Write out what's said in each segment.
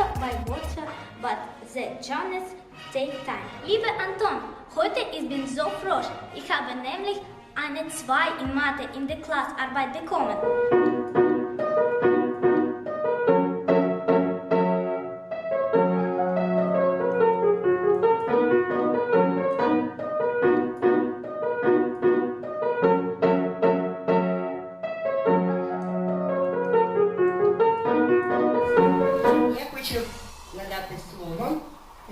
water by water, but the journeys take time. Lieber Anton, heute ich bin so froh. Ich habe nämlich eine 2 in Mathe in der Klassarbeit bekommen. Надати слово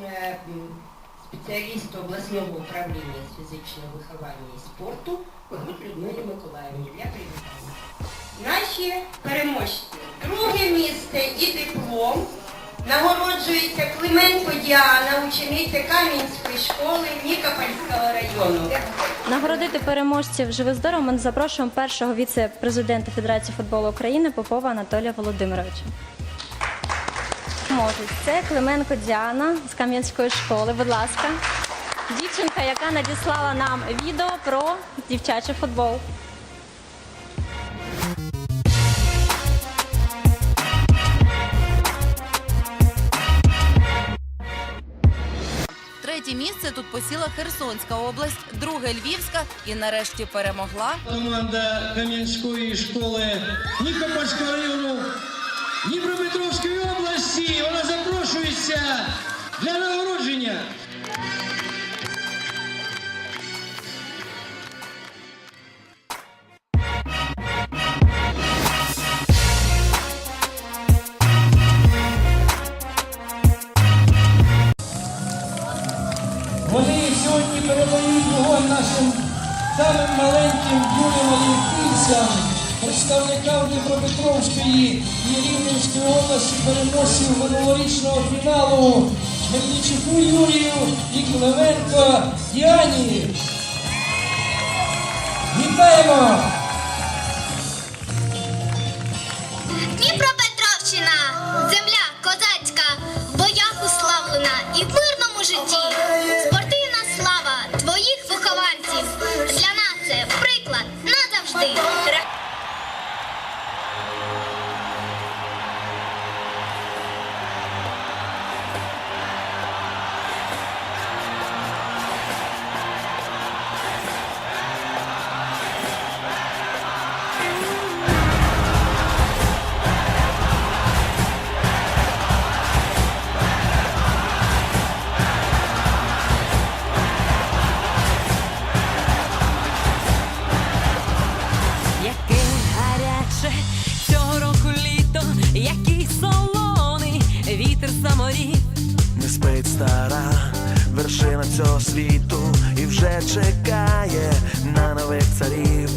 е, спеціалісту обласного управління з фізичного виховання і спорту Когут Людмилі Миколаївні для привітання. Наші переможці. Друге місце і диплом нагороджується Клименко Діана, учениця Кам'янської школи Нікопольського району. Нагородити переможців живе здорово ми запрошуємо першого віце-президента Федерації футболу України Попова Анатолія Володимировича. Можуть. Це Клименко Діана з Кам'янської школи. Будь ласка. Дівчинка, яка надіслала нам відео про дівчачий футбол. Третє місце тут посіла Херсонська область, друге Львівська і нарешті перемогла Команда Кам'янської школи Нікопольського району Дніпропетровської області. Самим маленьким юним олімпійцям, представникам Дніпропетровської і Рівненської області переможців минулорічного фіналу Мельничуку Юрію і Клименко Діані. Вітаємо! Стара вершина цього світу і вже чекає на нових царів.